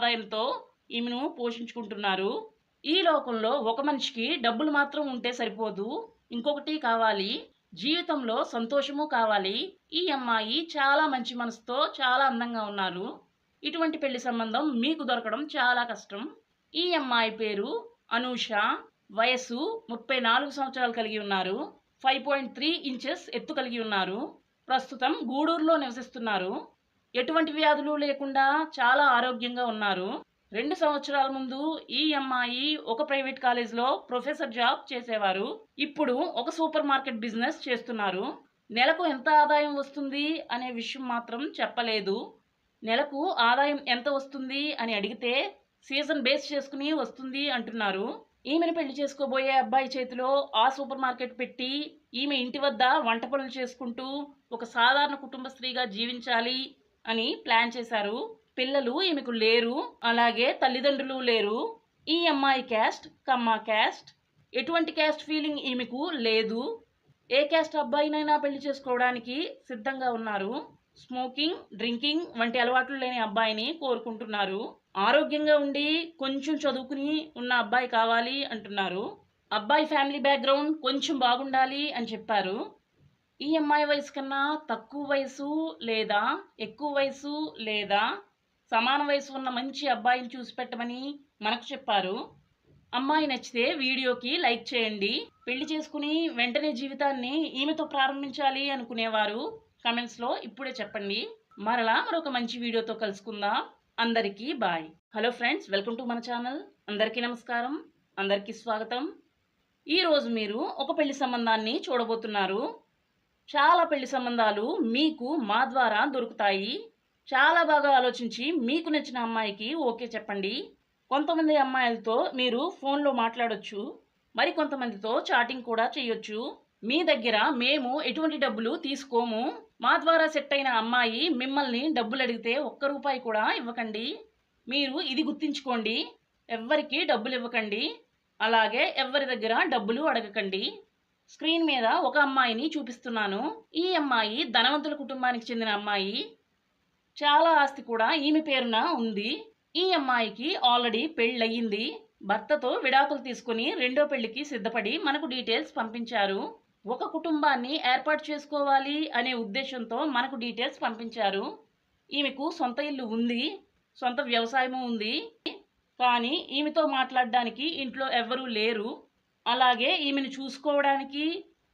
ఆదాయంతో ఈమెను పోషించుకుంటున్నారు. ఈ లోకంలో ఒక మనిషికి డబ్బులు మాత్రం ఉంటే సరిపోదు. ఇంకొకటి కావాలి జీవితంలో సంతోషము కావాలి. ఈ అమ్మాయి చాలా మంచి మనసుతో చాలా అందంగా ఉన్నారు. ఇటువంటి పెళ్ళి సంబంధం మీకు దొరకడం చాలా కష్టం. ఈ అమ్మాయి పేరు అనూష. వయస్సు ముప్పై నాలుగు సంవత్సరాలు కలిగి ఉన్నారు. ఫైవ్ పాయింట్ త్రీ ఇంచెస్ ఎత్తు కలిగి ఉన్నారు. ప్రస్తుతం గూడూరులో నివసిస్తున్నారు. ఎటువంటి వ్యాధులు లేకుండా చాలా ఆరోగ్యంగా ఉన్నారు. రెండు సంవత్సరాల ముందు ఈ అమ్మాయి ఒక ప్రైవేట్ కాలేజ్లో ప్రొఫెసర్ జాబ్ చేసేవారు. ఇప్పుడు ఒక సూపర్ మార్కెట్ బిజినెస్ చేస్తున్నారు. నెలకు ఎంత ఆదాయం వస్తుంది అనే విషయం మాత్రం చెప్పలేదు. నెలకు ఆదాయం ఎంత వస్తుంది అని అడిగితే సీజన్ బేస్ చేసుకుని వస్తుంది అంటున్నారు. ఈమెను పెళ్ళి చేసుకోబోయే అబ్బాయి చేతిలో ఆ సూపర్ మార్కెట్ పెట్టి ఈమె ఇంటి వద్ద వంట పనులు చేసుకుంటూ ఒక సాధారణ కుటుంబ స్త్రీగా జీవించాలి. అని ప్లాన్ చేశారు. పిల్లలు ఈమెకు లేరు. అలాగే తల్లిదండ్రులు లేరు. ఈ అమ్మాయి క్యాస్ట్ కమ్మా క్యాస్ట్ ఎటువంటి క్యాస్ట్ ఫీలింగ్ ఈమెకు లేదు. ఏ క్యాస్ట్ అబ్బాయినైనా పెళ్ళి చేసుకోవడానికి సిద్ధంగా ఉన్నారు. స్మోకింగ్ డ్రింకింగ్ వంటి అలవాట్లు లేని అబ్బాయిని కోరుకుంటున్నారు. ఆరోగ్యంగా ఉండి కొంచెం చదువుకుని ఉన్న అబ్బాయి కావాలి అంటున్నారు. అబ్బాయి ఫ్యామిలీ బ్యాక్గ్రౌండ్ కొంచెం బాగుండాలి అని చెప్పారు. ఈ అమ్మాయి వయసు కన్నా తక్కువ వయసు లేదా ఎక్కువ వయసు లేదా సమాన వయసు ఉన్న మంచి అబ్బాయిని చూసి పెట్టమని మనకు చెప్పారు. అమ్మాయి నచ్చితే వీడియోకి లైక్ చేయండి. పెళ్ళి చేసుకుని వెంటనే జీవితాన్ని ఈమెతో ప్రారంభించాలి అనుకునేవారు. కమెంట్స్లో ఇప్పుడే చెప్పండి. మరలా మరొక మంచి వీడియోతో కలుసుకుందాం. అందరికీ bye. Hello friends welcome to మన ఛానల్ అందరికీ నమస్కారం. అందరికీ స్వాగతం. ఈరోజు మీరు ఒక పెళ్ళి సంబంధాన్ని చూడబోతున్నారు. చాలా పెళ్ళి సంబంధాలు మీకు మా ద్వారా దొరుకుతాయి. చాలా బాగా ఆలోచించి మీకు నచ్చిన అమ్మాయికి ఓకే చెప్పండి. కొంతమంది అమ్మాయిలతో మీరు ఫోన్లో మాట్లాడొచ్చు. మరి కొంతమందితో చాటింగ్ కూడా చేయొచ్చు. మీ దగ్గర మేము ఎటువంటి డబ్బులు తీసుకోము. మా ద్వారా సెట్ అయిన అమ్మాయి మిమ్మల్ని డబ్బులు అడిగితే ఒక్క రూపాయి కూడా ఇవ్వకండి. మీరు ఇది గుర్తుంచుకోండి. ఎవ్వరికి డబ్బులు ఇవ్వకండి. అలాగే ఎవరి దగ్గర డబ్బులు అడగకండి. స్క్రీన్ మీద ఒక అమ్మాయిని చూపిస్తున్నాను. ఈ అమ్మాయి ధనవంతుల కుటుంబానికి చెందిన అమ్మాయి. చాలా ఆస్తి కూడా ఈమె పేరున ఉంది. ఈ అమ్మాయికి ఆల్రెడీ పెళ్ళయింది. భర్తతో విడాకులు తీసుకుని రెండో పెళ్ళికి సిద్ధపడి మనకు డీటెయిల్స్ పంపించారు. ఒక కుటుంబాన్ని ఏర్పాటు చేసుకోవాలి అనే ఉద్దేశంతో మనకు డీటెయిల్స్ పంపించారు. ఈమెకు సొంత ఇల్లు ఉంది సొంత వ్యవసాయము ఉంది. కానీ ఈమెతో మాట్లాడడానికి ఇంట్లో ఎవ్వరూ లేరు. అలాగే ఈమెను చూసుకోవడానికి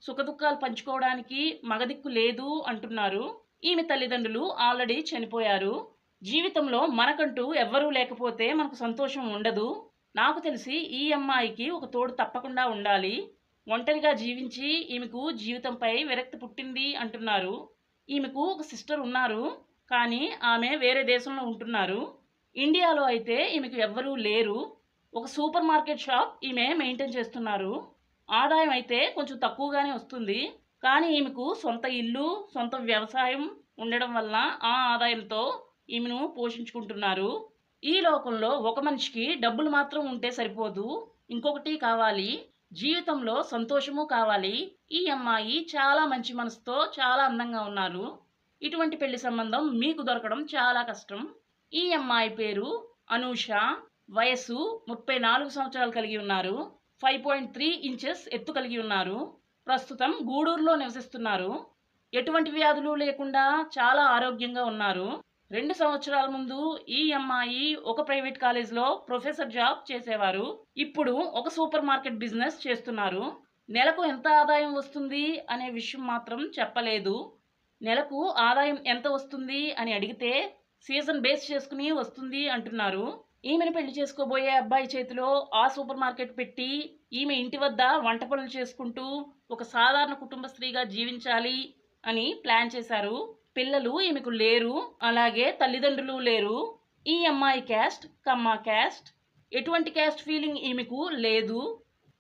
సుఖదుఖాలు పంచుకోవడానికి మగదిక్కు లేదు అంటున్నారు. ఈమె తల్లిదండ్రులు ఆల్రెడీ చనిపోయారు. జీవితంలో మనకంటూ ఎవ్వరూ లేకపోతే మనకు సంతోషం ఉండదు. నాకు తెలిసి ఈ అమ్మాయికి ఒక తోడు తప్పకుండా ఉండాలి. ఒంటరిగా జీవించి ఈమెకు జీవితంపై విరక్తి పుట్టింది అంటున్నారు. ఈమెకు ఒక సిస్టర్ ఉన్నారు. కానీ ఆమె వేరే దేశంలో ఉంటున్నారు. ఇండియాలో అయితే ఈమెకు ఎవ్వరూ లేరు. ఒక సూపర్ మార్కెట్ షాప్ ఈమె మెయింటైన్ చేస్తున్నారు. ఆదాయం అయితే కొంచెం తక్కువగానే వస్తుంది. కానీ ఈమెకు సొంత ఇల్లు సొంత వ్యవసాయం ఉండడం వల్ల ఆ ఆదాయంతో ఈమెను పోషించుకుంటున్నారు. ఈ లోకంలో ఒక మనిషికి డబ్బులు మాత్రం ఉంటే సరిపోదు. ఇంకొకటి కావాలి జీవితంలో సంతోషము కావాలి. ఈ అమ్మాయి చాలా మంచి మనసుతో చాలా అందంగా ఉన్నారు. ఇటువంటి పెళ్ళి సంబంధం మీకు దొరకడం చాలా కష్టం. ఈ అమ్మాయి పేరు అనూష. వయస్సు ముప్పై నాలుగు సంవత్సరాలు కలిగి ఉన్నారు. ఫైవ్ పాయింట్ త్రీ ఇంచెస్ ఎత్తు కలిగి ఉన్నారు. ప్రస్తుతం గూడూరులో నివసిస్తున్నారు. ఎటువంటి వ్యాధులు లేకుండా చాలా ఆరోగ్యంగా ఉన్నారు. రెండు సంవత్సరాల ముందు ఈ అమ్మాయి ఒక ప్రైవేట్ కాలేజ్లో ప్రొఫెసర్ జాబ్ చేసేవారు. ఇప్పుడు ఒక సూపర్ మార్కెట్ బిజినెస్ చేస్తున్నారు. నెలకు ఎంత ఆదాయం వస్తుంది అనే విషయం మాత్రం చెప్పలేదు. నెలకు ఆదాయం ఎంత వస్తుంది అని అడిగితే సీజన్ బేస్ చేసుకుని వస్తుంది అంటున్నారు. ఈమెను పెళ్ళి చేసుకోబోయే అబ్బాయి చేతిలో ఆ సూపర్ మార్కెట్ పెట్టి ఈమె ఇంటి వద్ద వంట పనులు చేసుకుంటూ ఒక సాధారణ కుటుంబ స్త్రీగా జీవించాలి అని ప్లాన్ చేశారు. పిల్లలు ఈమెకు లేరు. అలాగే తల్లిదండ్రులు లేరు. ఈ అమ్మాయి క్యాస్ట్ కమ్మా క్యాస్ట్. ఎటువంటి క్యాస్ట్ ఫీలింగ్ ఈమెకు లేదు.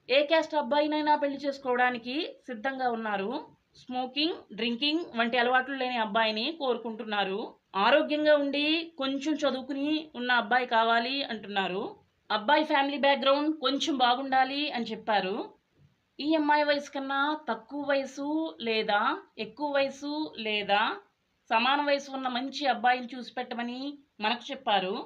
ఏ క్యాస్ట్ అబ్బాయినైనా పెళ్ళి చేసుకోవడానికి సిద్ధంగా ఉన్నారు. స్మోకింగ్ డ్రింకింగ్ వంటి అలవాట్లు లేని అబ్బాయిని కోరుకుంటున్నారు. ఆరోగ్యంగా ఉండి కొంచెం చదువుకుని ఉన్న అబ్బాయి కావాలి అంటున్నారు. అబ్బాయి ఫ్యామిలీ బ్యాక్గ్రౌండ్ కొంచెం బాగుండాలి అని చెప్పారు. ఈ అమ్మాయి వయసు కన్నా తక్కువ వయసు లేదా ఎక్కువ వయసు లేదా సమాన వయసు ఉన్న మంచి అబ్బాయిని చూసి పెట్టమని మనకు చెప్పారు.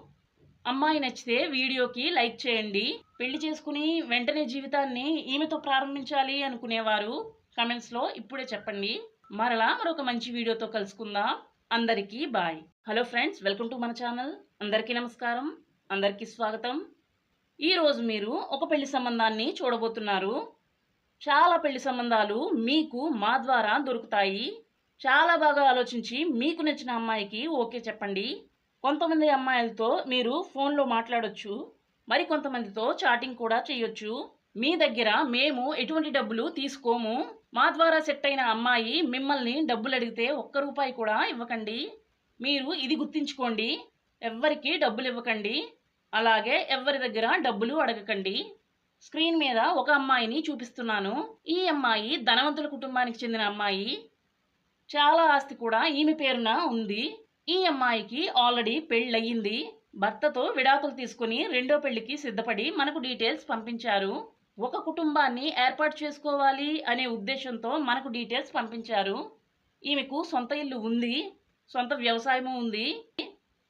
అమ్మాయి నచ్చితే వీడియోకి లైక్ చేయండి. పెళ్ళి చేసుకుని వెంటనే జీవితాన్ని ఈమెతో ప్రారంభించాలి అనుకునేవారు. కమెంట్స్లో ఇప్పుడే చెప్పండి. మరలా మరొక మంచి వీడియోతో కలుసుకుందాం. అందరికీ bye. Hello friends welcome to మన ఛానల్ అందరికీ నమస్కారం. అందరికీ స్వాగతం. ఈరోజు మీరు ఒక పెళ్ళి సంబంధాన్ని చూడబోతున్నారు. చాలా పెళ్ళి సంబంధాలు మీకు మా ద్వారా దొరుకుతాయి. చాలా బాగా ఆలోచించి మీకు నచ్చిన అమ్మాయికి ఓకే చెప్పండి. కొంతమంది అమ్మాయిలతో మీరు ఫోన్లో మాట్లాడొచ్చు. మరి కొంతమందితో చాటింగ్ కూడా చేయొచ్చు. మీ దగ్గర మేము ఎటువంటి డబ్బులు తీసుకోము. మా ద్వారా సెట్ అయిన అమ్మాయి మిమ్మల్ని డబ్బులు అడిగితే ఒక్క రూపాయి కూడా ఇవ్వకండి. మీరు ఇది గుర్తుంచుకోండి. ఎవ్వరికి డబ్బులు ఇవ్వకండి. అలాగే ఎవరి దగ్గర డబ్బులు అడగకండి. స్క్రీన్ మీద ఒక అమ్మాయిని చూపిస్తున్నాను. ఈ అమ్మాయి ధనవంతుల కుటుంబానికి చెందిన అమ్మాయి. చాలా ఆస్తి కూడా ఈమె పేరున ఉంది. ఈ అమ్మాయికి ఆల్రెడీ పెళ్ళయింది. భర్తతో విడాకులు తీసుకుని రెండో పెళ్ళికి సిద్ధపడి మనకు డీటెయిల్స్ పంపించారు. ఒక కుటుంబాన్ని ఏర్పాటు చేసుకోవాలి అనే ఉద్దేశంతో మనకు డీటెయిల్స్ పంపించారు. ఈమెకు సొంత ఇల్లు ఉంది సొంత వ్యవసాయము ఉంది.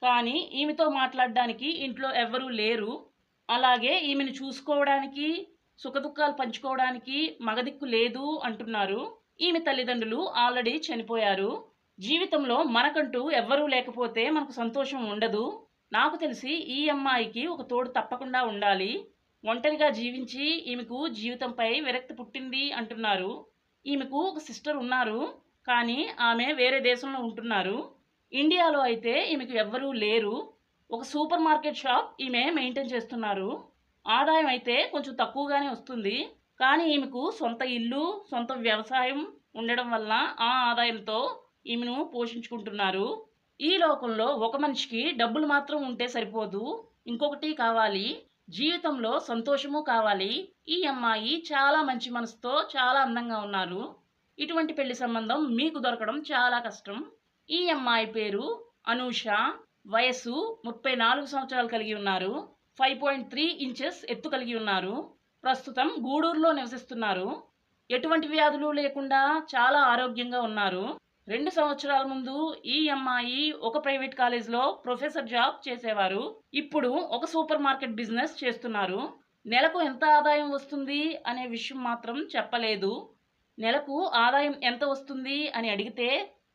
కానీ ఈమెతో మాట్లాడడానికి ఇంట్లో ఎవ్వరూ లేరు. అలాగే ఈమెను చూసుకోవడానికి సుఖదుఖాలు పంచుకోవడానికి మగదిక్కు లేదు అంటున్నారు. ఈమె తల్లిదండ్రులు ఆల్రెడీ చనిపోయారు. జీవితంలో మనకంటూ ఎవ్వరూ లేకపోతే మనకు సంతోషం ఉండదు. నాకు తెలిసి ఈ అమ్మాయికి ఒక తోడు తప్పకుండా ఉండాలి. ఒంటరిగా జీవించి ఈమెకు జీవితంపై విరక్తి పుట్టింది అంటున్నారు. ఈమెకు ఒక సిస్టర్ ఉన్నారు. కానీ ఆమె వేరే దేశంలో ఉంటున్నారు. ఇండియాలో అయితే ఈమెకు ఎవ్వరూ లేరు. ఒక సూపర్ మార్కెట్ షాప్ ఈమె మెయింటైన్ చేస్తున్నారు. ఆదాయం అయితే కొంచెం తక్కువగానే వస్తుంది. కానీ ఈమెకు సొంత ఇల్లు సొంత వ్యవసాయం ఉండడం వల్ల ఆ ఆదాయంతో ఈమెను పోషించుకుంటున్నారు. ఈ లోకంలో ఒక మనిషికి డబ్బులు మాత్రం ఉంటే సరిపోదు. ఇంకొకటి కావాలి. జీవితంలో సంతోషము కావాలి. ఈ అమ్మాయి చాలా మంచి మనసుతో చాలా అందంగా ఉన్నారు. ఇటువంటి పెళ్ళి సంబంధం మీకు దొరకడం చాలా కష్టం. ఈ అమ్మాయి పేరు అనూష. వయస్సు ముప్పై నాలుగు సంవత్సరాలు కలిగి ఉన్నారు. ఫైవ్ పాయింట్ త్రీ ఇంచెస్ ఎత్తు కలిగి ఉన్నారు. ప్రస్తుతం గూడూరులో నివసిస్తున్నారు. ఎటువంటి వ్యాధులు లేకుండా చాలా ఆరోగ్యంగా ఉన్నారు. రెండు సంవత్సరాల ముందు ఈ అమ్మాయి ఒక ప్రైవేట్ కాలేజ్లో ప్రొఫెసర్ జాబ్ చేసేవారు. ఇప్పుడు ఒక సూపర్ మార్కెట్ బిజినెస్ చేస్తున్నారు. నెలకు ఎంత ఆదాయం వస్తుంది అనే విషయం మాత్రం చెప్పలేదు. నెలకు ఆదాయం ఎంత వస్తుంది అని అడిగితే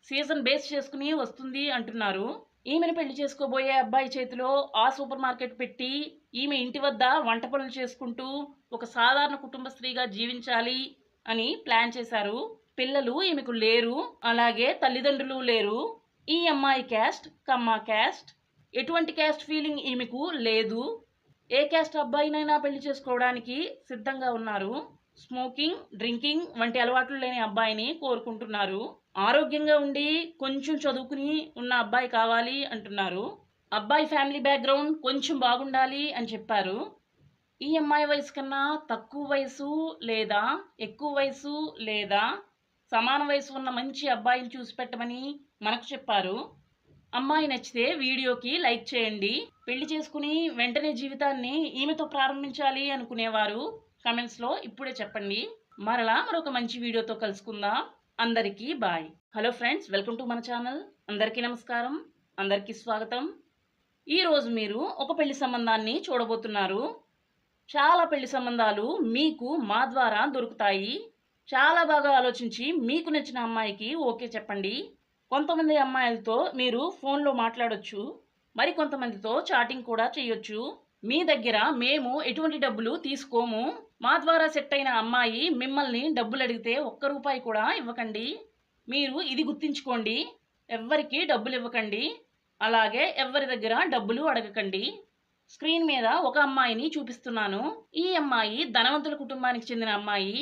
సీజన్ బేస్ చేసుకుని వస్తుంది అంటున్నారు. ఈమెను పెళ్ళి చేసుకోబోయే అబ్బాయి చేతిలో ఆ సూపర్ మార్కెట్ పెట్టి ఈమె ఇంటి వద్ద వంట పనులు చేసుకుంటూ ఒక సాధారణ కుటుంబ స్త్రీగా జీవించాలి అని ప్లాన్ చేశారు. పిల్లలు ఈమెకు లేరు అలాగే తల్లిదండ్రులు లేరు. ఈ అమ్మాయి క్యాస్ట్ కమ్మా క్యాస్ట్. ఎటువంటి క్యాస్ట్ ఫీలింగ్ ఈమెకు లేదు. ఏ క్యాస్ట్ అబ్బాయినైనా పెళ్ళి చేసుకోవడానికి సిద్ధంగా ఉన్నారు. స్మోకింగ్ డ్రింకింగ్ వంటి అలవాట్లు లేని అబ్బాయిని కోరుకుంటున్నారు. ఆరోగ్యంగా ఉండి కొంచెం చదువుకుని ఉన్న అబ్బాయి కావాలి అంటున్నారు. అబ్బాయి ఫ్యామిలీ బ్యాక్గ్రౌండ్ కొంచెం బాగుండాలి అని చెప్పారు. ఈ అమ్మాయి వయసు కన్నా తక్కువ వయసు లేదా ఎక్కువ వయసు లేదా సమాన వయసు ఉన్న మంచి అబ్బాయిలు చూసి పెట్టమని మనకు చెప్పారు. అమ్మాయి నచ్చితే వీడియోకి లైక్ చేయండి. పెళ్ళి చేసుకుని వెంటనే జీవితాన్ని ఈమెతో ప్రారంభించాలి అనుకునేవారు. కమెంట్స్లో ఇప్పుడే చెప్పండి. మరలా మరొక మంచి వీడియోతో కలుసుకుందాం. అందరికీ bye. Hello friends welcome to మన ఛానల్ అందరికీ నమస్కారం. అందరికీ స్వాగతం. ఈరోజు మీరు ఒక పెళ్ళి సంబంధాన్ని చూడబోతున్నారు. చాలా పెళ్ళి సంబంధాలు మీకు మా ద్వారా దొరుకుతాయి. చాలా బాగా ఆలోచించి మీకు నచ్చిన అమ్మాయికి ఓకే చెప్పండి. కొంతమంది అమ్మాయిలతో మీరు ఫోన్లో మాట్లాడొచ్చు. మరి కొంతమందితో చాటింగ్ కూడా చేయొచ్చు. మీ దగ్గర మేము ఎటువంటి డబ్బులు తీసుకోము. మా ద్వారా సెట్ అయిన అమ్మాయి మిమ్మల్ని డబ్బులు అడిగితే ఒక్క రూపాయి కూడా ఇవ్వకండి. మీరు ఇది గుర్తుంచుకోండి. ఎవ్వరికి డబ్బులు ఇవ్వకండి. అలాగే ఎవ్వరి దగ్గర డబ్బులు అడగకండి. స్క్రీన్ మీద ఒక అమ్మాయిని చూపిస్తున్నాను. ఈ అమ్మాయి ధనవంతుల కుటుంబానికి చెందిన అమ్మాయి.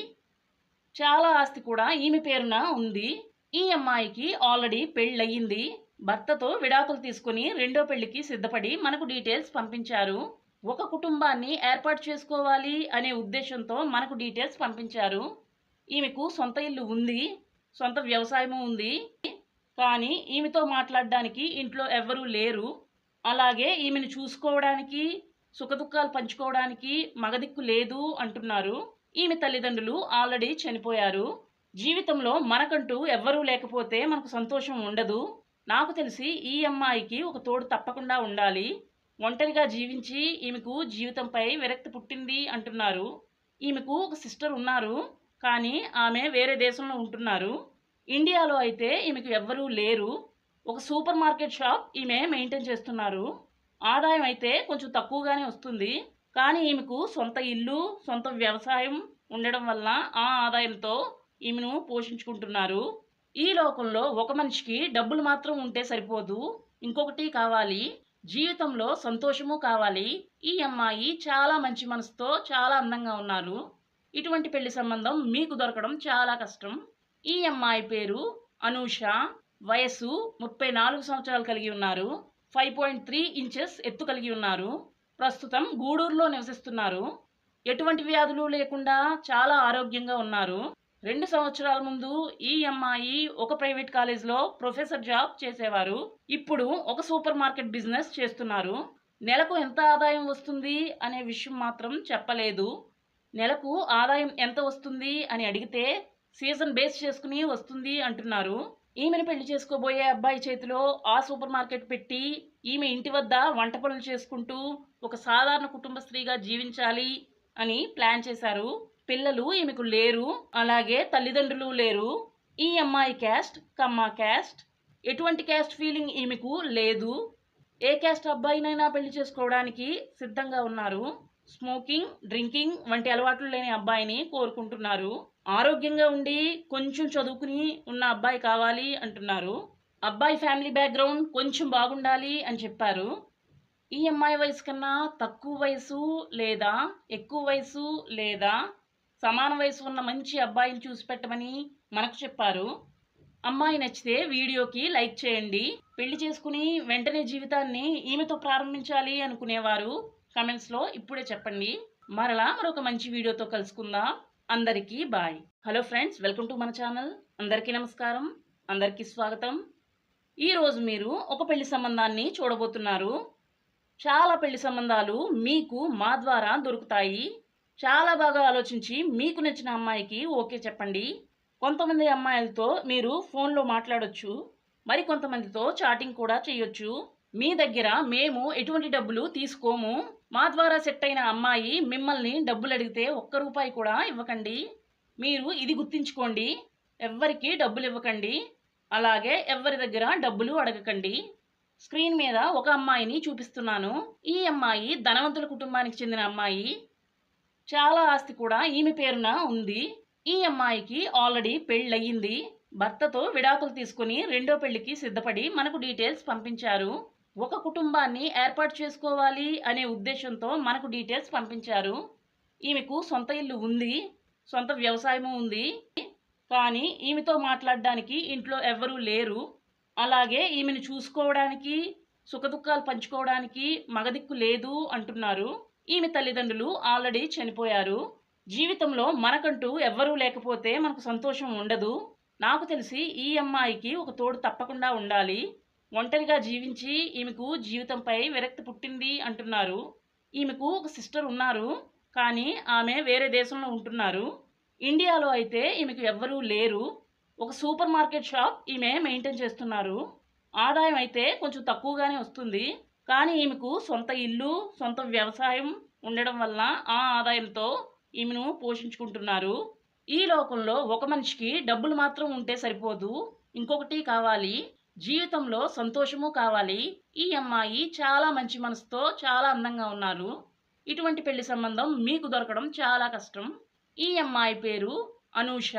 చాలా ఆస్తి కూడా ఈమె పేరున ఉంది. ఈ అమ్మాయికి ఆల్రెడీ పెళ్ళయింది. భర్తతో విడాకులు తీసుకుని రెండో పెళ్ళికి సిద్ధపడి మనకు డీటెయిల్స్ పంపించారు. ఒక కుటుంబాన్ని ఏర్పాటు చేసుకోవాలి అనే ఉద్దేశంతో మనకు డీటెయిల్స్ పంపించారు. ఈమెకు సొంత ఇల్లు ఉంది సొంత వ్యవసాయము ఉంది. కానీ ఈమెతో మాట్లాడడానికి ఇంట్లో ఎవ్వరూ లేరు. అలాగే ఈమెను చూసుకోవడానికి సుఖదుఖాలు పంచుకోవడానికి మగదిక్కు లేదు అంటున్నారు. ఈమె తల్లిదండ్రులు ఆల్రెడీ చనిపోయారు. జీవితంలో మనకంటూ ఎవ్వరూ లేకపోతే మనకు సంతోషం ఉండదు. నాకు తెలిసి ఈ అమ్మాయికి ఒక తోడు తప్పకుండా ఉండాలి. ఒంటరిగా జీవించి ఈమెకు జీవితంపై విరక్తి పుట్టింది అంటున్నారు. ఈమెకు ఒక సిస్టర్ ఉన్నారు. కానీ ఆమె వేరే దేశంలో ఉంటున్నారు. ఇండియాలో అయితే ఈమెకు ఎవ్వరూ లేరు. ఒక సూపర్ మార్కెట్ షాప్ ఈమె మెయింటైన్ చేస్తున్నారు. ఆదాయం అయితే కొంచెం తక్కువగానే వస్తుంది. కానీ ఈమెకు సొంత ఇల్లు సొంత వ్యవసాయం ఉండడం వల్ల ఆ ఆదాయంతో ఈమెను పోషించుకుంటున్నారు. ఈ లోకంలో ఒక మనిషికి డబ్బులు మాత్రం ఉంటే సరిపోదు. ఇంకొకటి కావాలి జీవితంలో సంతోషము కావాలి. ఈ అమ్మాయి చాలా మంచి మనసుతో చాలా అందంగా ఉన్నారు. ఇటువంటి పెళ్ళి సంబంధం మీకు దొరకడం చాలా కష్టం. ఈ అమ్మాయి పేరు అనూష. వయస్సు ముప్పై నాలుగు సంవత్సరాలు కలిగి ఉన్నారు. ఫైవ్ పాయింట్ త్రీ ఇంచెస్ ఎత్తు కలిగి ఉన్నారు. ప్రస్తుతం గూడూరులో నివసిస్తున్నారు. ఎటువంటి వ్యాధులు లేకుండా చాలా ఆరోగ్యంగా ఉన్నారు. రెండు సంవత్సరాల ముందు ఈ అమ్మాయి ఒక ప్రైవేట్ కాలేజ్లో ప్రొఫెసర్ జాబ్ చేసేవారు. ఇప్పుడు ఒక సూపర్ మార్కెట్ బిజినెస్ చేస్తున్నారు. నెలకు ఎంత ఆదాయం వస్తుంది అనే విషయం మాత్రం చెప్పలేదు. నెలకు ఆదాయం ఎంత వస్తుంది అని అడిగితే సీజన్ బేస్ చేసుకుని వస్తుంది అంటున్నారు. ఈమెను పెళ్ళి చేసుకోబోయే అబ్బాయి చేతిలో ఆ సూపర్ మార్కెట్ పెట్టి ఈమె ఇంటి వద్ద వంట పనులు చేసుకుంటూ ఒక సాధారణ కుటుంబ స్త్రీగా జీవించాలి అని ప్లాన్ చేశారు. పిల్లలు ఈమెకు లేరు. అలాగే తల్లిదండ్రులు లేరు. ఈ అమ్మాయి క్యాస్ట్ కమ్మా క్యాస్ట్ ఎటువంటి క్యాస్ట్ ఫీలింగ్ ఈమెకు లేదు. ఏ క్యాస్ట్ అబ్బాయినైనా పెళ్ళి చేసుకోవడానికి సిద్ధంగా ఉన్నారు. స్మోకింగ్ డ్రింకింగ్ వంటి అలవాట్లు లేని అబ్బాయిని కోరుకుంటున్నారు. ఆరోగ్యంగా ఉండి కొంచెం చదువుకుని ఉన్న అబ్బాయి కావాలి అంటున్నారు. అబ్బాయి ఫ్యామిలీ బ్యాక్గ్రౌండ్ కొంచెం బాగుండాలి అని చెప్పారు. ఈ అమ్మాయి వయసు కన్నా తక్కువ వయసు లేదా ఎక్కువ వయసు లేదా సమాన వయసు ఉన్న మంచి అబ్బాయిని చూసి పెట్టమని మనకు చెప్పారు. అమ్మాయి నచ్చితే వీడియోకి లైక్ చేయండి. పెళ్ళి చేసుకుని వెంటనే జీవితాన్ని ఈమెతో ప్రారంభించాలి అనుకునేవారు. కమెంట్స్లో ఇప్పుడే చెప్పండి. మరలా మరొక మంచి వీడియోతో కలుసుకుందాం. అందరికీ bye. Hello friends welcome to మన ఛానల్. అందరికీ నమస్కారం. అందరికీ స్వాగతం. ఈరోజు మీరు ఒక పెళ్ళి సంబంధాన్ని చూడబోతున్నారు. చాలా పెళ్ళి సంబంధాలు మీకు మా ద్వారా దొరుకుతాయి. చాలా బాగా ఆలోచించి మీకు నచ్చిన అమ్మాయికి ఓకే చెప్పండి. కొంతమంది అమ్మాయిలతో మీరు ఫోన్లో మాట్లాడొచ్చు. మరి కొంతమందితో చాటింగ్ కూడా చేయొచ్చు. మీ దగ్గర మేము ఎటువంటి డబ్బులు తీసుకోము. మా ద్వారా సెట్ అయిన అమ్మాయి మిమ్మల్ని డబ్బులు అడిగితే ఒక్క రూపాయి కూడా ఇవ్వకండి. మీరు ఇది గుర్తుంచుకోండి. ఎవ్వరికీ డబ్బులు ఇవ్వకండి. అలాగే ఎవరి దగ్గర డబ్బులు అడగకండి. స్క్రీన్ మీద ఒక అమ్మాయిని చూపిస్తున్నాను. ఈ అమ్మాయి ధనవంతుల కుటుంబానికి చెందిన అమ్మాయి. చాలా ఆస్తి కూడా ఈమె పేరున ఉంది. ఈ అమ్మాయికి ఆల్రెడీ పెళ్ళయింది. భర్తతో విడాకులు తీసుకుని రెండో పెళ్ళికి సిద్ధపడి మనకు డీటెయిల్స్ పంపించారు. ఒక కుటుంబాన్ని ఏర్పాటు చేసుకోవాలి అనే ఉద్దేశంతో మనకు డీటెయిల్స్ పంపించారు. ఈమెకు సొంత ఇల్లు ఉంది. సొంత వ్యవసాయము ఉంది. కానీ ఈమెతో మాట్లాడడానికి ఇంట్లో ఎవ్వరూ లేరు. అలాగే ఈమెను చూసుకోవడానికి సుఖదుఖాలు పంచుకోవడానికి మగదిక్కు లేదు అంటున్నారు. ఈమె తల్లిదండ్రులు ఆల్రెడీ చనిపోయారు. జీవితంలో మనకంటూ ఎవ్వరూ లేకపోతే మనకు సంతోషం ఉండదు. నాకు తెలిసి ఈ అమ్మాయికి ఒక తోడు తప్పకుండా ఉండాలి. ఒంటరిగా జీవించి ఈమెకు జీవితంపై విరక్తి పుట్టింది అంటున్నారు. ఈమెకు ఒక సిస్టర్ ఉన్నారు. కానీ ఆమె వేరే దేశంలో ఉంటున్నారు. ఇండియాలో అయితే ఈమెకు ఎవ్వరూ లేరు. ఒక సూపర్ మార్కెట్ షాప్ ఈమె మెయింటైన్ చేస్తున్నారు. ఆదాయం అయితే కొంచెం తక్కువగానే వస్తుంది. కానీ ఈమెకు సొంత ఇల్లు సొంత వ్యవసాయం ఉండడం వల్ల ఆ ఆదాయంతో ఈమెను పోషించుకుంటున్నారు. ఈ లోకంలో ఒక మనిషికి డబ్బులు మాత్రం ఉంటే సరిపోదు. ఇంకొకటి కావాలి జీవితంలో సంతోషము కావాలి. ఈ అమ్మాయి చాలా మంచి మనసుతో చాలా అందంగా ఉన్నారు. ఇటువంటి పెళ్ళి సంబంధం మీకు దొరకడం చాలా కష్టం. ఈ అమ్మాయి పేరు అనూష.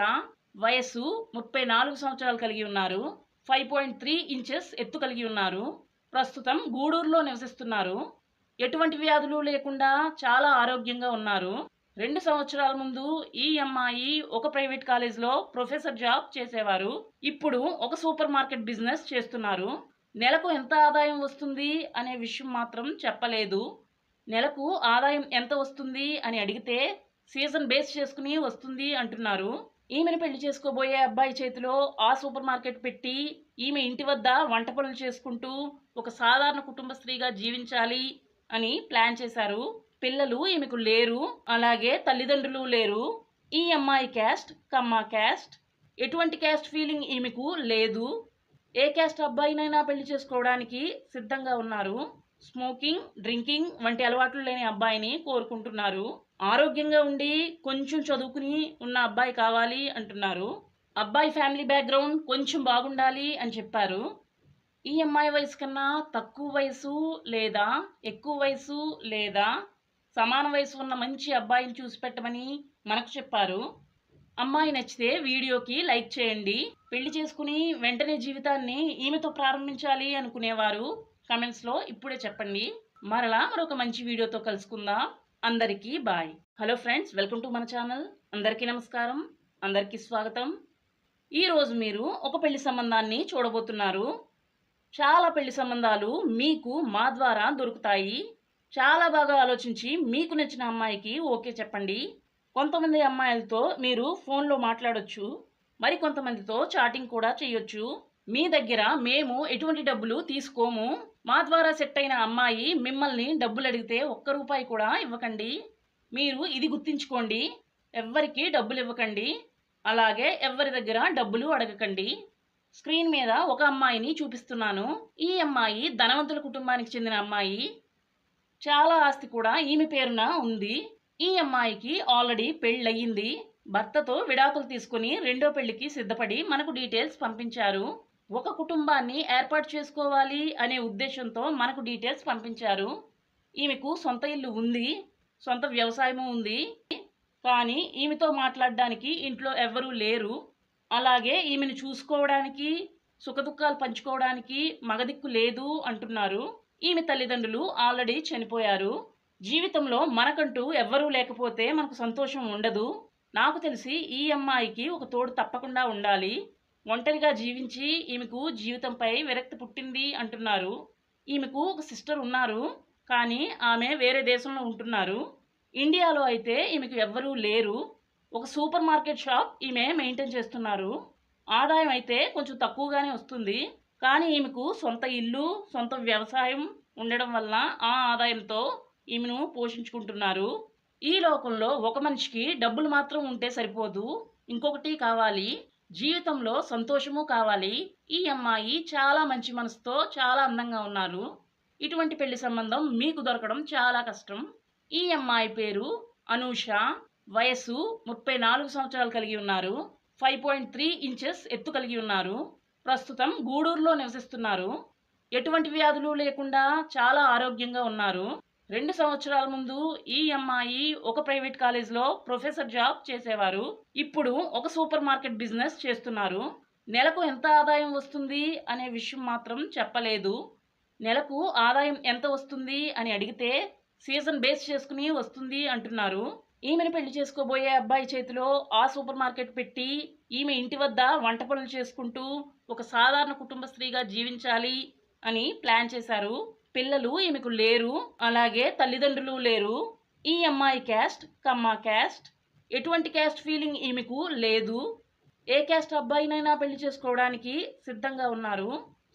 వయస్సు ముప్పై నాలుగు సంవత్సరాలు కలిగి ఉన్నారు. ఫైవ్ పాయింట్ త్రీ ఇంచెస్ ఎత్తు కలిగి ఉన్నారు. ప్రస్తుతం గూడూరులో నివసిస్తున్నారు. ఎటువంటి వ్యాధులు లేకుండా చాలా ఆరోగ్యంగా ఉన్నారు. రెండు సంవత్సరాల ముందు ఈ అమ్మాయి ఒక ప్రైవేట్ కాలేజ్లో ప్రొఫెసర్ జాబ్ చేసేవారు. ఇప్పుడు ఒక సూపర్ మార్కెట్ బిజినెస్ చేస్తున్నారు. నెలకు ఎంత ఆదాయం వస్తుంది అనే విషయం మాత్రం చెప్పలేదు. నెలకు ఆదాయం ఎంత వస్తుంది అని అడిగితే సీజన్ బేస్ చేసుకుని వస్తుంది అంటున్నారు. ఈమెను పెళ్ళి చేసుకోబోయే అబ్బాయి చేతిలో ఆ సూపర్ మార్కెట్ పెట్టి ఈమె ఇంటి వద్ద వంట పనులు చేసుకుంటూ ఒక సాధారణ కుటుంబ స్త్రీగా జీవించాలి అని ప్లాన్ చేశారు. పిల్లలు ఈమెకు లేరు అలాగే తల్లిదండ్రులు లేరు. ఈ అమ్మాయి క్యాస్ట్ కమ్మా క్యాస్ట్ ఎటువంటి క్యాస్ట్ ఫీలింగ్ ఈమెకు లేదు. ఏ క్యాస్ట్ అబ్బాయినైనా పెళ్ళి చేసుకోవడానికి సిద్ధంగా ఉన్నారు. స్మోకింగ్ డ్రింకింగ్ వంటి అలవాట్లు లేని అబ్బాయిని కోరుకుంటున్నారు. ఆరోగ్యంగా ఉండి కొంచెం చదువుకుని ఉన్న అబ్బాయి కావాలి అంటున్నారు. అబ్బాయి ఫ్యామిలీ బ్యాక్గ్రౌండ్ కొంచెం బాగుండాలి అని చెప్పారు. ఈ అమ్మాయి వయసు కన్నా తక్కువ వయసు లేదా ఎక్కువ వయసు లేదా సమాన వయసు ఉన్న మంచి అబ్బాయిని చూసి పెట్టమని మనకు చెప్పారు. అమ్మాయి నచ్చితే వీడియోకి లైక్ చేయండి. పెళ్ళి చేసుకుని వెంటనే జీవితాన్ని ఈమెతో ప్రారంభించాలి అనుకునేవారు. కమెంట్స్లో ఇప్పుడే చెప్పండి. మరలా మరొక మంచి వీడియోతో కలుసుకుందాం. అందరికీ bye. Hello friends welcome to మన ఛానల్. అందరికీ నమస్కారం. అందరికీ స్వాగతం. ఈరోజు మీరు ఒక పెళ్ళి సంబంధాన్ని చూడబోతున్నారు. చాలా పెళ్ళి సంబంధాలు మీకు మా ద్వారా దొరుకుతాయి. చాలా బాగా ఆలోచించి మీకు నచ్చిన అమ్మాయికి ఓకే చెప్పండి. కొంతమంది అమ్మాయిలతో మీరు ఫోన్లో మాట్లాడొచ్చు. మరి కొంతమందితో చాటింగ్ కూడా చేయొచ్చు. మీ దగ్గర మేము ఎటువంటి డబ్బులు తీసుకోము. మా ద్వారా సెట్ అయిన అమ్మాయి మిమ్మల్ని డబ్బులు అడిగితే ఒక్క రూపాయి కూడా ఇవ్వకండి. మీరు ఇది గుర్తుంచుకోండి. ఎవ్వరికి డబ్బులు ఇవ్వకండి. అలాగే ఎవరి దగ్గర డబ్బులు అడగకండి. స్క్రీన్ మీద ఒక అమ్మాయిని చూపిస్తున్నాను. ఈ అమ్మాయి ధనవంతుల కుటుంబానికి చెందిన అమ్మాయి. చాలా ఆస్తి కూడా ఈమె పేరున ఉంది. ఈ అమ్మాయికి ఆల్రెడీ పెళ్ళయింది. భర్తతో విడాకులు తీసుకుని రెండో పెళ్ళికి సిద్ధపడి మనకు డీటెయిల్స్ పంపించారు. ఒక కుటుంబాన్ని ఏర్పాటు చేసుకోవాలి అనే ఉద్దేశంతో మనకు డీటెయిల్స్ పంపించారు. ఈమెకు సొంత ఇల్లు ఉంది సొంత వ్యవసాయము ఉంది. కానీ ఈమెతో మాట్లాడడానికి ఇంట్లో ఎవ్వరూ లేరు. అలాగే ఈమెను చూసుకోవడానికి సుఖదుఖాలు పంచుకోవడానికి మగదిక్కు లేదు అంటున్నారు. ఈమె తల్లిదండ్రులు ఆల్రెడీ చనిపోయారు. జీవితంలో మనకంటూ ఎవ్వరూ లేకపోతే మనకు సంతోషం ఉండదు. నాకు తెలిసి ఈ అమ్మాయికి ఒక తోడు తప్పకుండా ఉండాలి. ఒంటరిగా జీవించి ఈమెకు జీవితంపై విరక్తి పుట్టింది అంటున్నారు. ఈమెకు ఒక సిస్టర్ ఉన్నారు. కానీ ఆమె వేరే దేశంలో ఉంటున్నారు. ఇండియాలో అయితే ఈమెకు ఎవ్వరూ లేరు. ఒక సూపర్ మార్కెట్ షాప్ ఈమె మెయింటైన్ చేస్తున్నారు. ఆదాయం అయితే కొంచెం తక్కువగానే వస్తుంది. కానీ ఈమెకు సొంత ఇల్లు సొంత వ్యవసాయం ఉండడం వల్ల ఆ ఆదాయంతో ఈమెను పోషించుకుంటున్నారు. ఈ లోకంలో ఒక మనిషికి డబ్బులు మాత్రం ఉంటే సరిపోదు. ఇంకొకటి కావాలి. జీవితంలో సంతోషము కావాలి. ఈ అమ్మాయి చాలా మంచి మనసుతో చాలా అందంగా ఉన్నారు. ఇటువంటి పెళ్ళి సంబంధం మీకు దొరకడం చాలా కష్టం. ఈ అమ్మాయి పేరు అనూష. వయస్సు ముప్పై నాలుగు సంవత్సరాలు కలిగి ఉన్నారు. ఫైవ్ పాయింట్ త్రీ ఇంచెస్ ఎత్తు కలిగి ఉన్నారు. ప్రస్తుతం గూడూరులో నివసిస్తున్నారు. ఎటువంటి వ్యాధులు లేకుండా చాలా ఆరోగ్యంగా ఉన్నారు. రెండు సంవత్సరాల ముందు ఈ అమ్మాయి ఒక ప్రైవేట్ కాలేజ్లో ప్రొఫెసర్ జాబ్ చేసేవారు. ఇప్పుడు ఒక సూపర్ మార్కెట్ బిజినెస్ చేస్తున్నారు. నెలకు ఎంత ఆదాయం వస్తుంది అనే విషయం మాత్రం చెప్పలేదు. నెలకు ఆదాయం ఎంత వస్తుంది అని అడిగితే సీజన్ బేస్ చేసుకుని వస్తుంది అంటున్నారు. ఈమెను పెళ్ళి చేసుకోబోయే అబ్బాయి చేతిలో ఆ సూపర్ మార్కెట్ పెట్టి ఈమె ఇంటి వద్ద వంట పనులు చేసుకుంటూ ఒక సాధారణ కుటుంబ స్త్రీగా జీవించాలి అని ప్లాన్ చేశారు. పిల్లలు ఈమెకు లేరు అలాగే తల్లిదండ్రులు లేరు. ఈ అమ్మాయి క్యాస్ట్ కమ్మా క్యాస్ట్ ఎటువంటి క్యాస్ట్ ఫీలింగ్ ఈమెకు లేదు. ఏ క్యాస్ట్ అబ్బాయినైనా పెళ్ళి చేసుకోవడానికి సిద్ధంగా ఉన్నారు.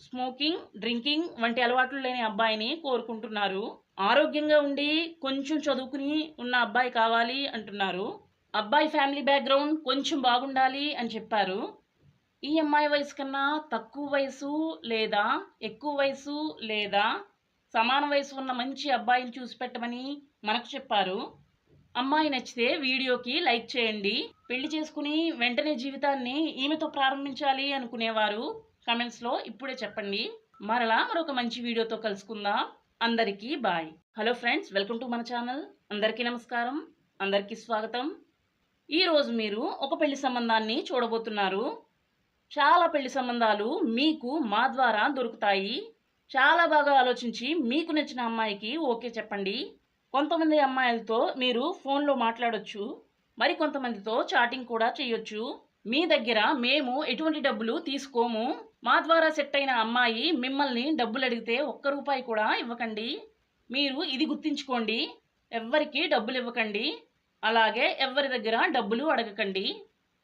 స్మోకింగ్ డ్రింకింగ్ వంటి అలవాట్లు లేని అబ్బాయిని కోరుకుంటున్నారు. ఆరోగ్యంగా ఉండి కొంచెం చదువుకుని ఉన్న అబ్బాయి కావాలి అంటున్నారు. అబ్బాయి ఫ్యామిలీ బ్యాక్గ్రౌండ్ కొంచెం బాగుండాలి అని చెప్పారు. ఈ అమ్మాయి వయసు కన్నా తక్కువ వయసు లేదా ఎక్కువ వయసు లేదా సమాన వయసు ఉన్న మంచి అబ్బాయిని చూసి పెట్టమని మనకు చెప్పారు. అమ్మాయి నచ్చితే వీడియోకి లైక్ చేయండి. పెళ్ళి చేసుకుని వెంటనే జీవితాన్ని ఈమెతో ప్రారంభించాలి అనుకునేవారు. కమెంట్స్లో ఇప్పుడే చెప్పండి. మరలా మరొక మంచి వీడియోతో కలుసుకుందాం. అందరికీ bye. Hello friends welcome to మన ఛానల్ అందరికీ నమస్కారం. అందరికీ స్వాగతం. ఈరోజు మీరు ఒక పెళ్ళి సంబంధాన్ని చూడబోతున్నారు. చాలా పెళ్ళి సంబంధాలు మీకు మా ద్వారా దొరుకుతాయి. చాలా బాగా ఆలోచించి మీకు నచ్చిన అమ్మాయికి ఓకే చెప్పండి. కొంతమంది అమ్మాయిలతో మీరు ఫోన్లో మాట్లాడొచ్చు. మరి కొంతమందితో చాటింగ్ కూడా చేయొచ్చు. మీ దగ్గర మేము ఎటువంటి డబ్బులు తీసుకోము. మా ద్వారా సెట్ అయిన అమ్మాయి మిమ్మల్ని డబ్బులు అడిగితే ఒక్క రూపాయి కూడా ఇవ్వకండి. మీరు ఇది గుర్తుంచుకోండి. ఎవ్వరికి డబ్బులు ఇవ్వకండి. అలాగే ఎవరి దగ్గర డబ్బులు అడగకండి.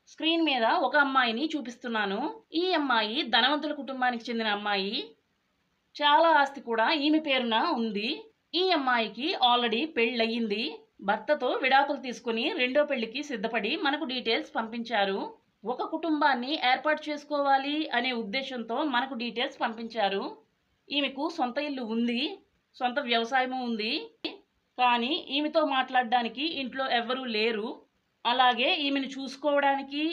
స్క్రీన్ మీద ఒక అమ్మాయిని చూపిస్తున్నాను. ఈ అమ్మాయి ధనవంతుల కుటుంబానికి చెందిన అమ్మాయి. చాలా ఆస్తి కూడా ఈమె పేరున ఉంది. ఈ అమ్మాయికి ఆల్రెడీ పెళ్ళయింది. భర్తతో విడాకులు తీసుకుని రెండో పెళ్ళికి సిద్ధపడి మనకు డీటెయిల్స్ పంపించారు. ఒక కుటుంబాన్ని ఏర్పాటు చేసుకోవాలి అనే ఉద్దేశంతో మనకు డీటెయిల్స్ పంపించారు. ఈమెకు సొంత ఇల్లు ఉంది సొంత వ్యవసాయము ఉంది. కానీ ఈమెతో మాట్లాడడానికి ఇంట్లో ఎవ్వరూ లేరు. అలాగే ఈమెను చూసుకోవడానికి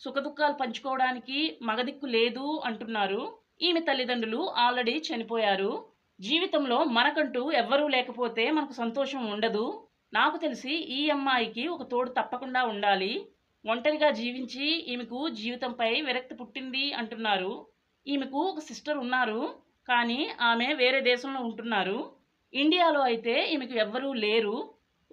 సుఖదుఖాలు పంచుకోవడానికి మగదిక్కు లేదు అంటున్నారు. ఈమె తల్లిదండ్రులు ఆల్రెడీ చనిపోయారు. జీవితంలో మనకంటూ ఎవ్వరూ లేకపోతే మనకు సంతోషం ఉండదు. నాకు తెలిసి ఈ అమ్మాయికి ఒక తోడు తప్పకుండా ఉండాలి. ఒంటరిగా జీవించి ఈమెకు జీవితంపై విరక్తి పుట్టింది అంటున్నారు. ఈమెకు ఒక సిస్టర్ ఉన్నారు. కానీ ఆమె వేరే దేశంలో ఉంటున్నారు. ఇండియాలో అయితే ఈమెకు ఎవ్వరూ లేరు.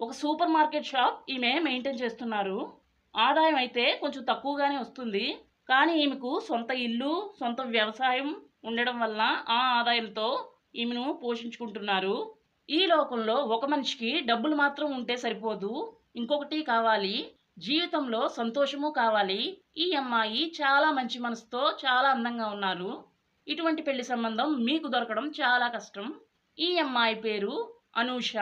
ఒక సూపర్ మార్కెట్ షాప్ ఈమె మెయింటైన్ చేస్తున్నారు. ఆదాయం అయితే కొంచెం తక్కువగానే వస్తుంది. కానీ ఈమెకు సొంత ఇల్లు సొంత వ్యవసాయం ఉండడం వల్ల ఆ ఆదాయంతో ఈమెను పోషించుకుంటున్నారు. ఈ లోకంలో ఒక మనిషికి డబ్బులు మాత్రం ఉంటే సరిపోదు. ఇంకొకటి కావాలి జీవితంలో సంతోషము కావాలి. ఈ అమ్మాయి చాలా మంచి మనసుతో చాలా అందంగా ఉన్నారు. ఇటువంటి పెళ్ళి సంబంధం మీకు దొరకడం చాలా కష్టం. ఈ అమ్మాయి పేరు అనూష.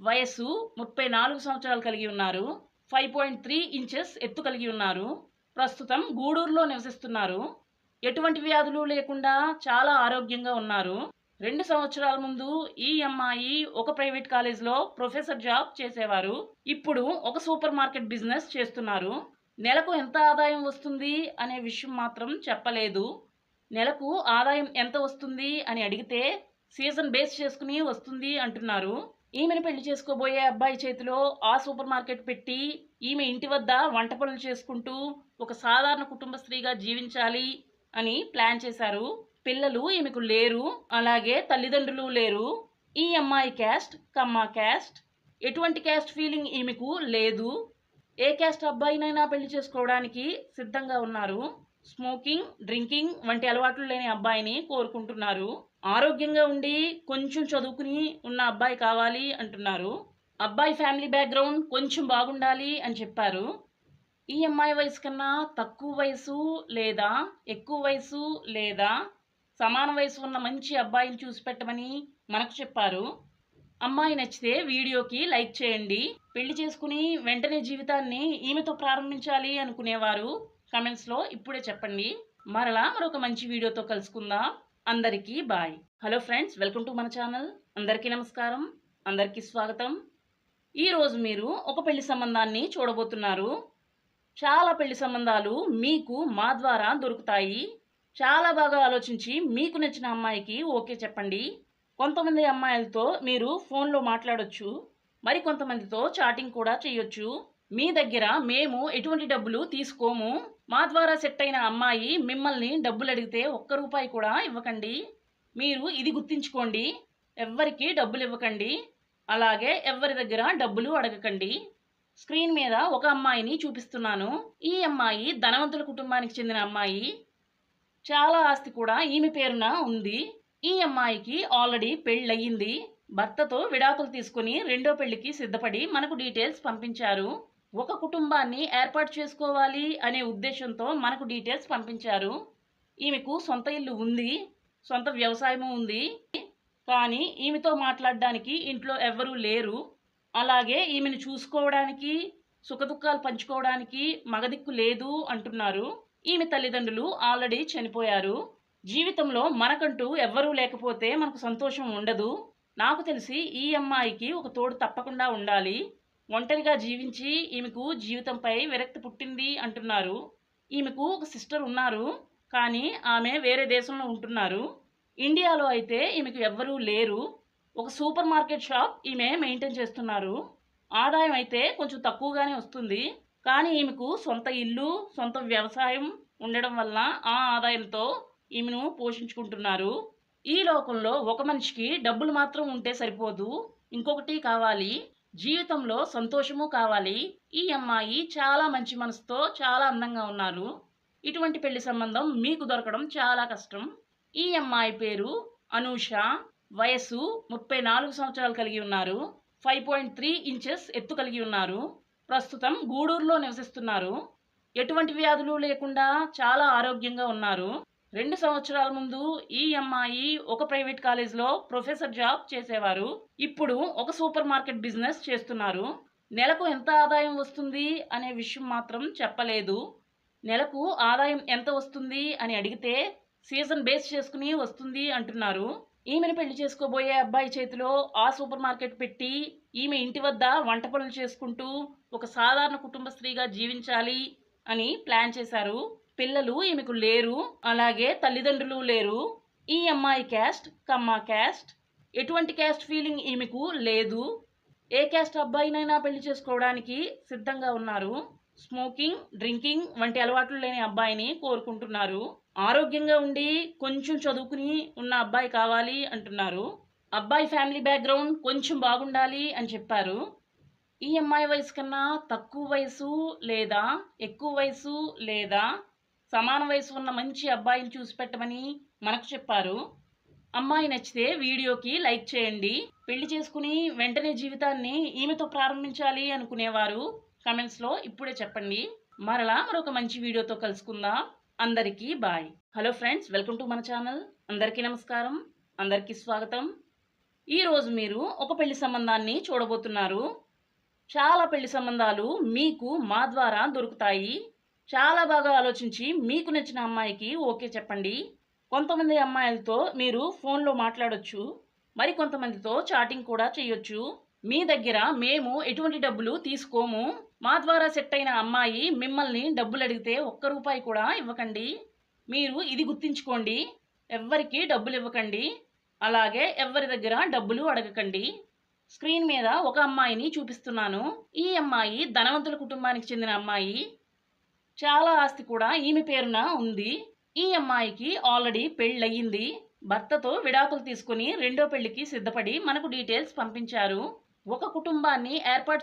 వయస్సు ముప్పై నాలుగు సంవత్సరాలు కలిగి ఉన్నారు. ఫైవ్ పాయింట్ త్రీ ఇంచెస్ ఎత్తు కలిగి ఉన్నారు. ప్రస్తుతం గూడూరులో నివసిస్తున్నారు. ఎటువంటి వ్యాధులు లేకుండా చాలా ఆరోగ్యంగా ఉన్నారు. రెండు సంవత్సరాల ముందు ఈ అమ్మాయి ఒక ప్రైవేట్ కాలేజ్లో ప్రొఫెసర్ జాబ్ చేసేవారు. ఇప్పుడు ఒక సూపర్ మార్కెట్ బిజినెస్ చేస్తున్నారు. నెలకు ఎంత ఆదాయం వస్తుంది అనే విషయం మాత్రం చెప్పలేదు. నెలకు ఆదాయం ఎంత వస్తుంది అని అడిగితే సీజన్ బేస్ చేసుకుని వస్తుంది అంటున్నారు. ఈమెను పెళ్ళి చేసుకోబోయే అబ్బాయి చేతిలో ఆ సూపర్ మార్కెట్ పెట్టి ఈమె ఇంటి వద్ద వంట పనులు చేసుకుంటూ ఒక సాధారణ కుటుంబ స్త్రీగా జీవించాలి అని ప్లాన్ చేశారు. పిల్లలు ఈమెకు లేరు. అలాగే తల్లిదండ్రులు లేరు. ఈ అమ్మాయి క్యాస్ట్ కమ్మ క్యాస్ట్ ఎటువంటి క్యాస్ట్ ఫీలింగ్ ఈమెకు లేదు. ఏ క్యాస్ట్ అబ్బాయినైనా పెళ్ళి చేసుకోవడానికి సిద్ధంగా ఉన్నారు. స్మోకింగ్ డ్రింకింగ్ వంటి అలవాట్లు లేని అబ్బాయిని కోరుకుంటున్నారు. ఆరోగ్యంగా ఉండి కొంచెం చదువుకుని ఉన్న అబ్బాయి కావాలి అంటున్నారు. అబ్బాయి ఫ్యామిలీ బ్యాక్గ్రౌండ్ కొంచెం బాగుండాలి అని చెప్పారు. ఈ అమ్మాయి వయసు కన్నా తక్కువ వయసు లేదా ఎక్కువ వయసు లేదా సమాన వయసు ఉన్న మంచి అబ్బాయిని చూసి పెట్టమని మనకు చెప్పారు. అమ్మాయి నచ్చితే వీడియోకి లైక్ చేయండి. పెళ్ళి చేసుకుని వెంటనే జీవితాన్ని ఈమెతో ప్రారంభించాలి అనుకునేవారు. కమెంట్స్లో ఇప్పుడే చెప్పండి. మరలా మరొక మంచి వీడియోతో కలుసుకుందాం. అందరికీ bye. Hello friends welcome to మన ఛానల్ అందరికీ నమస్కారం. అందరికీ స్వాగతం. ఈరోజు మీరు ఒక పెళ్ళి సంబంధాన్ని చూడబోతున్నారు. చాలా పెళ్ళి సంబంధాలు మీకు మా ద్వారా దొరుకుతాయి. చాలా బాగా ఆలోచించి మీకు నచ్చిన అమ్మాయికి ఓకే చెప్పండి. కొంతమంది అమ్మాయిలతో మీరు ఫోన్లో మాట్లాడొచ్చు. మరి కొంతమందితో చాటింగ్ కూడా చేయొచ్చు. మీ దగ్గర మేము ఎటువంటి డబ్బులు తీసుకోము. మా ద్వారా సెట్ అయిన అమ్మాయి మిమ్మల్ని డబ్బులు అడిగితే ఒక్క రూపాయి కూడా ఇవ్వకండి. మీరు ఇది గుర్తుంచుకోండి. ఎవ్వరికి డబ్బులు ఇవ్వకండి. అలాగే ఎవ్వరి దగ్గర డబ్బులు అడగకండి. స్క్రీన్ మీద ఒక అమ్మాయిని చూపిస్తున్నాను. ఈ అమ్మాయి ధనవంతుల కుటుంబానికి చెందిన అమ్మాయి. చాలా ఆస్తి కూడా ఈమె పేరున ఉంది. ఈ అమ్మాయికి ఆల్రెడీ పెళ్ళయింది. భర్తతో విడాకులు తీసుకుని రెండో పెళ్ళికి సిద్ధపడి మనకు డీటెయిల్స్ పంపించారు. ఒక కుటుంబాన్ని ఏర్పాటు చేసుకోవాలి అనే ఉద్దేశంతో మనకు డీటెయిల్స్ పంపించారు. ఈమెకు సొంత ఇల్లు ఉంది సొంత వ్యవసాయము ఉంది. కానీ ఈమెతో మాట్లాడడానికి ఇంట్లో ఎవ్వరూ లేరు. అలాగే ఈమెను చూసుకోవడానికి సుఖదుఖాలు పంచుకోవడానికి మగదిక్కు లేదు అంటున్నారు. ఈమె తల్లిదండ్రులు ఆల్రెడీ చనిపోయారు. జీవితంలో మనకంటూ ఎవ్వరూ లేకపోతే మనకు సంతోషం ఉండదు. నాకు తెలిసి ఈ అమ్మాయికి ఒక తోడు తప్పకుండా ఉండాలి. ఒంటరిగా జీవించి ఈమెకు జీవితంపై విరక్తి పుట్టింది అంటున్నారు. ఈమెకు ఒక సిస్టర్ ఉన్నారు. కానీ ఆమె వేరే దేశంలో ఉంటున్నారు. ఇండియాలో అయితే ఈమెకు ఎవ్వరూ లేరు. ఒక సూపర్ మార్కెట్ షాప్ ఈమె మెయింటైన్ చేస్తున్నారు. ఆదాయం అయితే కొంచెం తక్కువగానే వస్తుంది. కానీ ఈమెకు సొంత ఇల్లు సొంత వ్యవసాయం ఉండడం వల్ల ఆ ఆదాయంతో ఈమెను పోషించుకుంటున్నారు. ఈ లోకంలో ఒక మనిషికి డబ్బులు మాత్రం ఉంటే సరిపోదు. ఇంకొకటి కావాలి. జీవితంలో సంతోషము కావాలి. ఈ అమ్మాయి చాలా మంచి మనసుతో చాలా అందంగా ఉన్నారు. ఇటువంటి పెళ్ళి సంబంధం మీకు దొరకడం చాలా కష్టం. ఈ అమ్మాయి పేరు అనూష. వయస్సు ముప్పై నాలుగు సంవత్సరాలు కలిగి ఉన్నారు. ఫైవ్ పాయింట్ త్రీ ఇంచెస్ ఎత్తు కలిగి ఉన్నారు. ప్రస్తుతం గూడూరులో నివసిస్తున్నారు. ఎటువంటి వ్యాధులు లేకుండా చాలా ఆరోగ్యంగా ఉన్నారు. రెండు సంవత్సరాల ముందు ఈ అమ్మాయి ఒక ప్రైవేట్ కాలేజ్లో ప్రొఫెసర్ జాబ్ చేసేవారు. ఇప్పుడు ఒక సూపర్ మార్కెట్ బిజినెస్ చేస్తున్నారు. నెలకు ఎంత ఆదాయం వస్తుంది అనే విషయం మాత్రం చెప్పలేదు. నెలకు ఆదాయం ఎంత వస్తుంది అని అడిగితే సీజన్ బేస్ చేసుకుని వస్తుంది అంటున్నారు. ఈమెను పెళ్ళి చేసుకోబోయే అబ్బాయి చేతిలో ఆ సూపర్ మార్కెట్ పెట్టి ఈమె ఇంటి వద్ద వంట పనులు చేసుకుంటూ ఒక సాధారణ కుటుంబ స్త్రీగా జీవించాలి అని ప్లాన్ చేశారు. పిల్లలు ఈమెకు లేరు అలాగే తల్లిదండ్రులు లేరు. ఈ అమ్మాయి క్యాస్ట్ కమ్మా క్యాస్ట్. ఎటువంటి క్యాస్ట్ ఫీలింగ్ ఈమెకు లేదు. ఏ క్యాస్ట్ అబ్బాయినైనా పెళ్ళి చేసుకోవడానికి సిద్ధంగా ఉన్నారు. స్మోకింగ్ డ్రింకింగ్ వంటి అలవాట్లు లేని అబ్బాయిని కోరుకుంటున్నారు. ఆరోగ్యంగా ఉండి కొంచెం చదువుకుని ఉన్న అబ్బాయి కావాలి అంటున్నారు. అబ్బాయి ఫ్యామిలీ బ్యాక్గ్రౌండ్ కొంచెం బాగుండాలి అని చెప్పారు. ఈ అమ్మాయి వయసు కన్నా తక్కువ వయసు లేదా ఎక్కువ వయసు లేదా సమాన వయసు ఉన్న మంచి అబ్బాయిని చూసి పెట్టమని మనకు చెప్పారు. అమ్మాయి నచ్చితే వీడియోకి లైక్ చేయండి. పెళ్ళి చేసుకుని వెంటనే జీవితాన్ని ఈమెతో ప్రారంభించాలి అనుకునేవారు. కమెంట్స్లో ఇప్పుడే చెప్పండి. మరలా మరొక మంచి వీడియోతో కలుసుకుందాం. అందరికీ bye. Hello friends welcome to మన ఛానల్ అందరికీ నమస్కారం. అందరికీ స్వాగతం. ఈరోజు మీరు ఒక పెళ్ళి సంబంధాన్ని చూడబోతున్నారు. చాలా పెళ్ళి సంబంధాలు మీకు మా ద్వారా దొరుకుతాయి. చాలా బాగా ఆలోచించి మీకు నచ్చిన అమ్మాయికి ఓకే చెప్పండి. కొంతమంది అమ్మాయిలతో మీరు ఫోన్లో మాట్లాడొచ్చు. మరి కొంతమందితో చాటింగ్ కూడా చేయొచ్చు. మీ దగ్గర మేము ఎటువంటి డబ్బులు తీసుకోము. మా ద్వారా సెట్ అయిన అమ్మాయి మిమ్మల్ని డబ్బులు అడిగితే ఒక్క రూపాయి కూడా ఇవ్వకండి. మీరు ఇది గుర్తుంచుకోండి. ఎవ్వరికి డబ్బులు ఇవ్వకండి. అలాగే ఎవరి దగ్గర డబ్బులు అడగకండి. స్క్రీన్ మీద ఒక అమ్మాయిని చూపిస్తున్నాను. ఈ అమ్మాయి ధనవంతుల కుటుంబానికి చెందిన అమ్మాయి. చాలా ఆస్తి కూడా ఈమె పేరున ఉంది. ఈ అమ్మాయికి ఆల్రెడీ పెళ్ళయింది. భర్తతో విడాకులు తీసుకుని రెండో పెళ్ళికి సిద్ధపడి మనకు డీటెయిల్స్ పంపించారు. ఒక కుటుంబాన్ని ఏర్పాటు